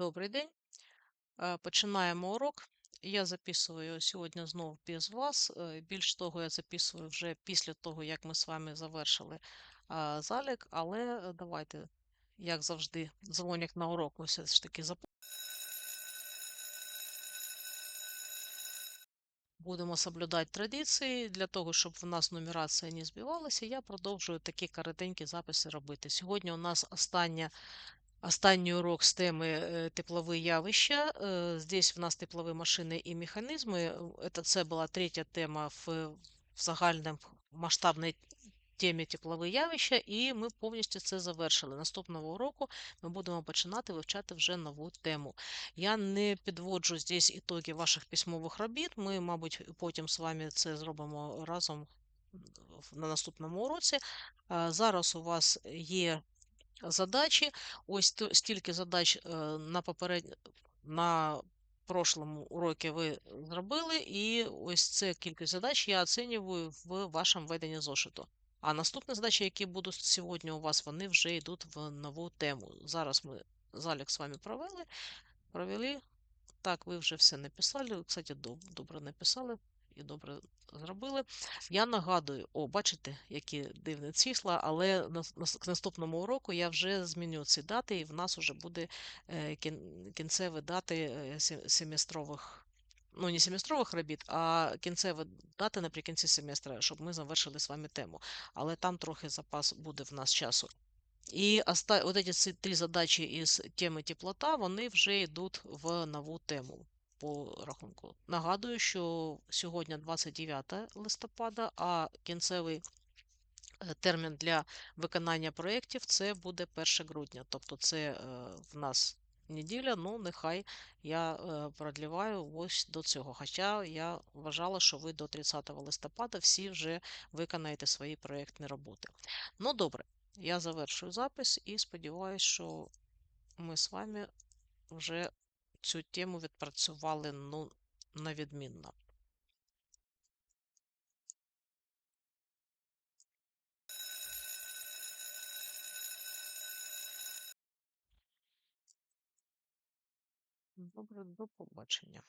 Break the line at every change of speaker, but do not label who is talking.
Добрий день. Починаємо урок. Я записую сьогодні знову без вас. Е, Більш того, я записую вже після того, як ми з вами завершили залік, але е, давайте, як завжди, дзвоник на урок, все ж таки зап... Будемо соблюдати традиції для того, щоб в нас нумерація не збивалася. Я продовжую такі коротенькі записи робити. Сьогодні у нас остання Останній урок з теми е, теплові явища. Е, Здесь в нас теплові машини і механізми. Е, Це, була третя тема в, загальному масштабній темі теплові явища, і ми повністю це завершили. Наступного уроку ми будемо починати вивчати вже нову тему. Я не підводжу здесь ітоги ваших письмових робіт. Ми, мабуть, потім з вами це зробимо разом на наступному уроці. А Зараз у вас є задачі. Ось стільки задач е, на поперед... на прошлому уроці ви зробили, і ось це кількість задач я оцінюю в вашому веденні зошиту. А наступні задачі, які будуть сьогодні у вас, вони вже йдуть в нову тему. Зараз ми залік з вами провели, провели. Так, ви вже все написали. Кстати, добре написали і добре зробили. Я нагадую, о, бачите, які дивні числа, але на, наступному уроку я вже зміню ці дати, і в нас вже буде е, кін, кінцеві дати е, семестрових. Ну, не семестрових робіт, а кінцеві дати наприкінці семестра, щоб ми завершили з вами тему. Але там трохи запас буде в нас часу. І оста... от ці три задачі із теми теплота, вони вже йдуть в нову тему по рахунку. Нагадую, що сьогодні 29 листопада, а кінцевий е, термін для виконання проєктів це буде 1 грудня. Тобто це е, в нас неділя, ну нехай я е, продліваю ось до цього. Хоча я вважала, що ви до 30 листопада всі вже виконаєте свої проєктні роботи. Ну, добре. Я завершую запис і сподіваюся, що ми з вами вже цю тему відпрацювали ну, на відмінно. Добре, до побачення.